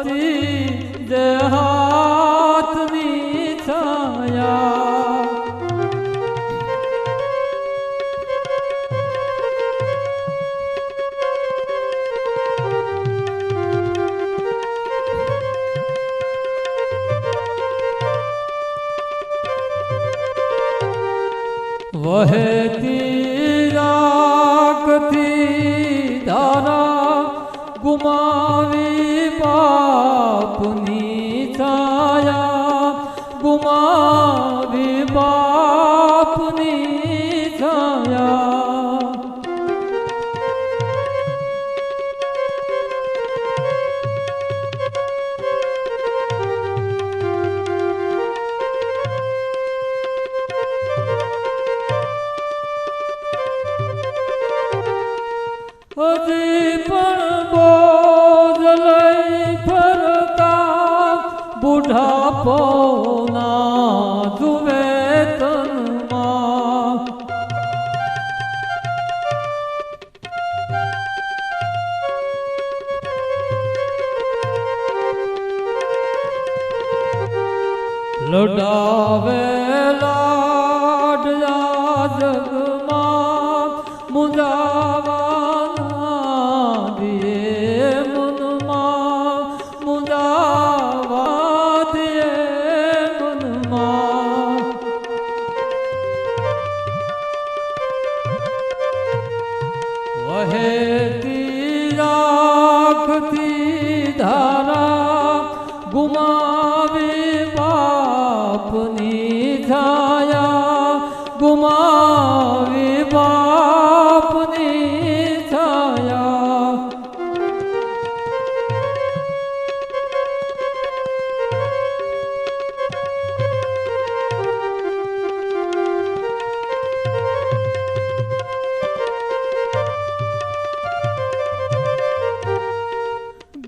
હતી જે હાથની છાયા વહેતી લડાવે લાડયા જગમાં મુજાવાના દિયે મનમાં મુજાવા દિયે મનમાં. વહેતી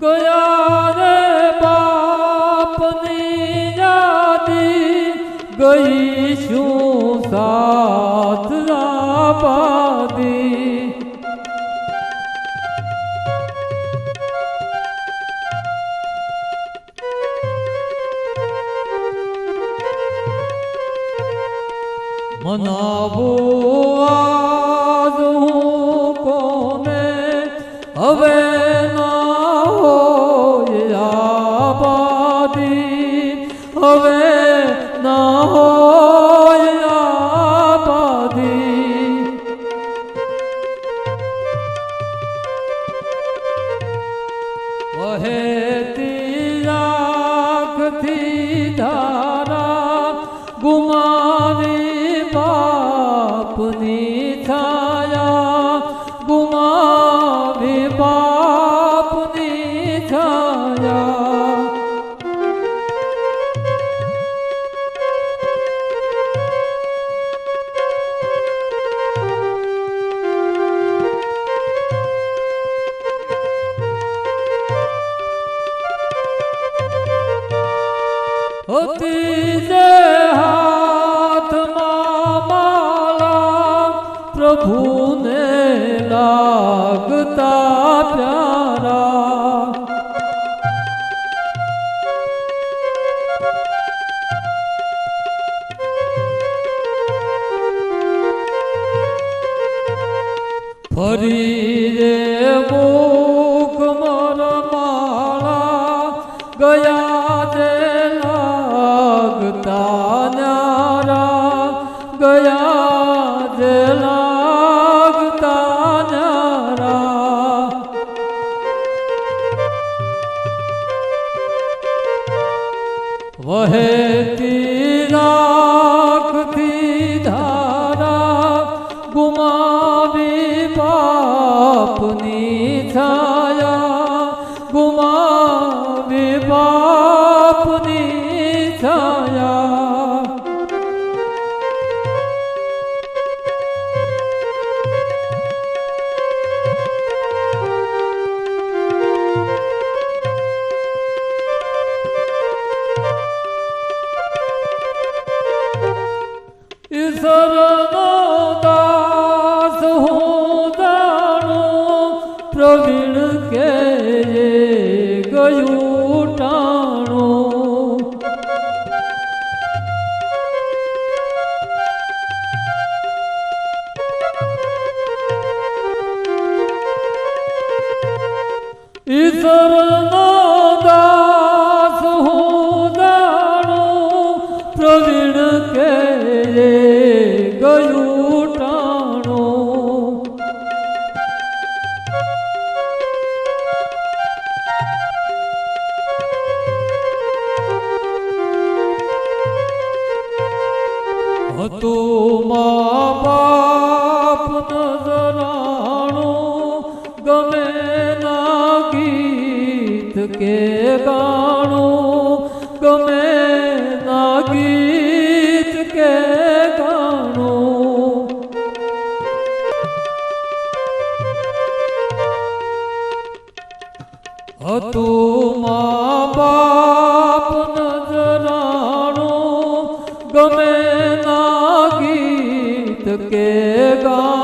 ગયા રે બાપની યાદી ગઈ શું સાથ રાપાદી મનાવું હતી જે હાથમાં માલા પ્રભુને લાગતા પ્યારા. ફરી વહેતી રાખતી ધારા ગુમાવી પાપની પ્રવીણ કે ગયું ટાણું. ઈશ્વરનો ગાણું, ગમે ના ગીત કે ગાણું. હતું મા બાપ નજરાણું, ગમે ના ગીત કે ગાણું.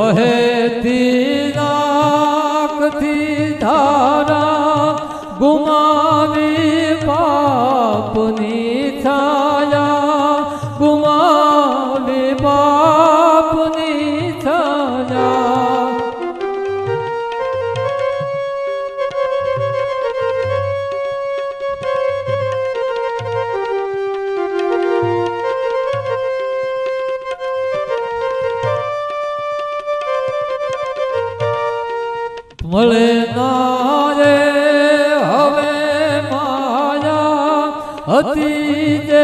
વહેતી મળે ના રે હવે માયા હતી